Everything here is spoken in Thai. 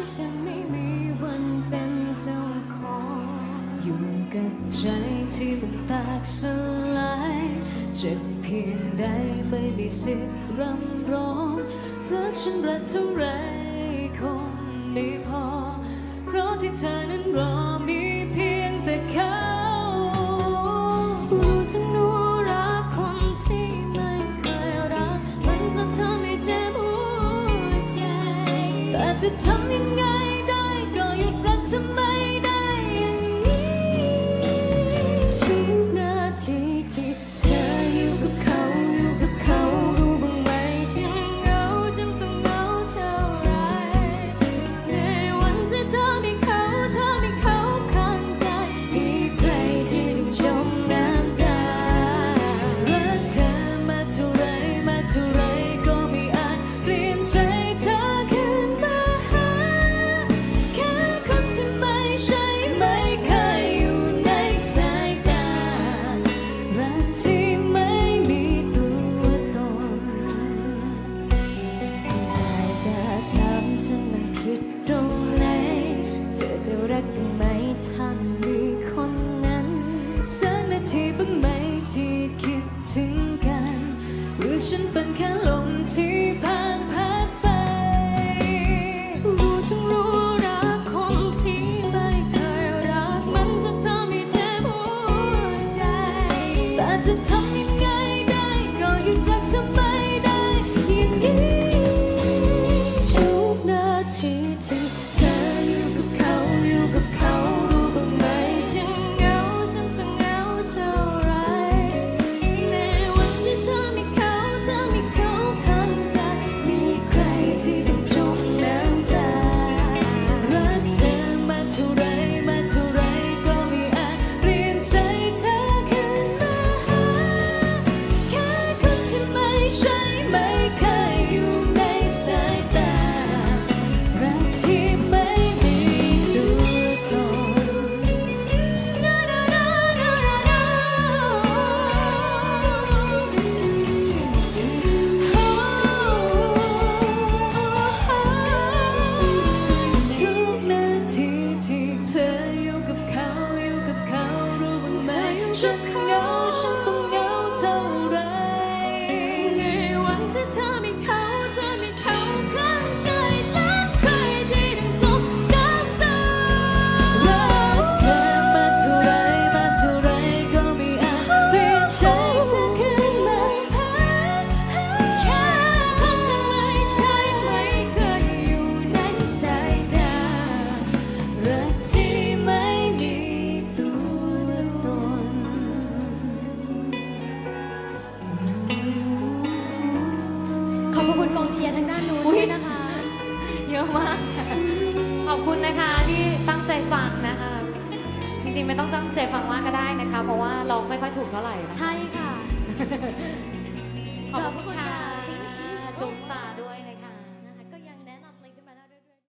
ที่ฉันไม่มีวันเป็นเจ้าของ อยู่กับใจที่มันแตกสลายเจ็บเพียงใดไม่มีสิทธิ์รำร้อง รักฉันรักเท่าไรคงไม่พอ เพราะที่เธอนั้นรอมี จะทำยังไงได้ก็หยุดรักเธอไม่ได้อย่างนี้ ฉันมันผิดตรงไหน เธอจะรักบ้างไหมถ้ามีคนนั้นสักนาทีบ้างไหมที่คิดถึงกัน หรือฉันเป็นแค่ลมที่ผ่านพัดไป รู้ทั้งรู้รักคนที่ไม่เคยรักมันจะทำให้เจ็บหัวใจแต่จะทำ ไห ขอบพระคุณกองเชียร์ทางด้านนู้นอุ๊ยด้วยนะคะ เยอะมาก ขอบคุณนะคะที่ตั้งใจฟังนะคะ จริงๆไม่ต้องตั้งใจฟังมากก็ได้นะคะ เพราะว่าร้องไม่ค่อยถูกเท่าไหร่นะ ใช่ค่ะ